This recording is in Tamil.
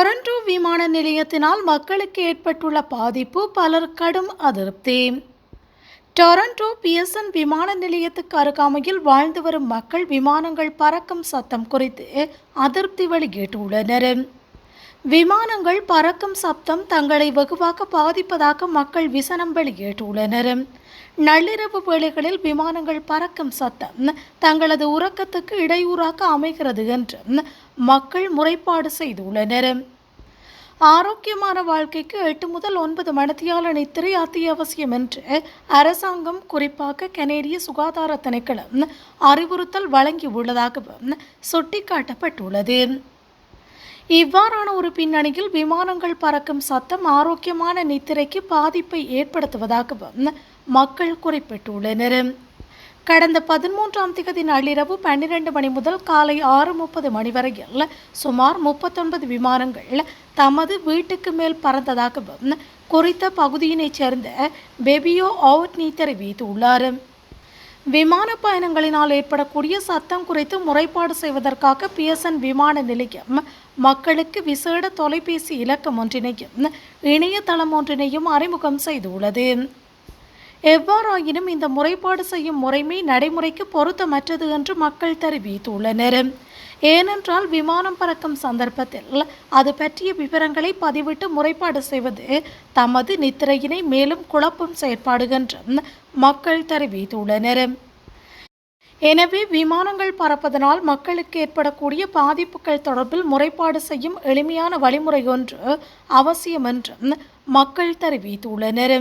டொரண்டோ விமான நிலையத்தினால் மக்களுக்கு ஏற்பட்டுள்ள பாதிப்பு பலர் கடும் அதிருப்தி. டொரண்டோ பிஎஸ்என் விமான நிலையத்துக்கு அருகாமையில் வாழ்ந்து வரும் மக்கள் விமானங்கள் பறக்கும் சத்தம் குறித்து அதிருப்தி வெளியிட்டுள்ளனர். விமானங்கள் பறக்கும் சப்தம் தங்களை வெகுவாக பாதிப்பதாக மக்கள் விசனம் வெளியிட்டுள்ளனர். நள்ளிரவு வேளைகளில் விமானங்கள் பறக்கும் சத்தம் தங்களது உறக்கத்துக்கு இடையூறாக அமைகிறது என்று மக்கள் முறைப்பாடு செய்துள்ளனர். ஆரோக்கியமான வாழ்க்கைக்கு எட்டு முதல் ஒன்பது மணித்தியால நித்திரை அத்தியாவசியம் என்று அரசாங்கம் குறிப்பாக கனேடிய சுகாதார திணைக்களம் அறிவுறுத்தல் வழங்கியுள்ளதாகவும் சுட்டிக்காட்டப்பட்டுள்ளது. இவ்வாறான ஒரு பின்னணியில் விமானங்கள் பறக்கும் சத்தம் ஆரோக்கியமான நித்திரைக்கு பாதிப்பை ஏற்படுத்துவதாகவும் மக்கள் குறிப்பிட்டுள்ளனர். கடந்த பதிமூன்றாம் திகதி நள்ளிரவு பன்னிரண்டு மணி முதல் காலை ஆறு முப்பது மணி வரையில் சுமார் முப்பத்தொன்பது விமானங்கள் தமது வீட்டுக்கு மேல் பறந்ததாகவும் குறித்த பகுதியினைச் சேர்ந்த பெபியோ அவுட்னி தெரிவித்துள்ளார் விமான பயணங்களினால் ஏற்படக்கூடிய சத்தம் குறித்து முறைப்பாடு செய்வதற்காக பிஎஸ்என் விமான நிலையம் மக்களுக்கு விசேட தொலைபேசி இலக்கம் ஒன்றினையும் இணையதளம் ஒன்றினையும் அறிமுகம் செய்துள்ளது. எவ்வாறாயினும் இந்த முறைப்பாடு செய்யும் முறைமை நடைமுறைக்கு பொருத்தமற்றது என்று மக்கள் தெரிவித்துள்ளனர். ஏனென்றால் விமானம் பறக்கும் சந்தர்ப்பத்தில் அது பற்றிய விவரங்களை பதிவிட்டு முறைப்பாடு செய்வது தமது நித்திரையினை மேலும் குழப்பும் செயற்பாடு என்றும் மக்கள் தெரிவித்துள்ளனர். எனவே விமானங்கள் பறப்பதனால் மக்களுக்கு ஏற்படக்கூடிய பாதிப்புகள் தொடர்பில் முறைப்பாடு செய்யும் எளிமையான வழிமுறை ஒன்று அவசியம் என்றும் மக்கள் தெரிவித்துள்ளனர்.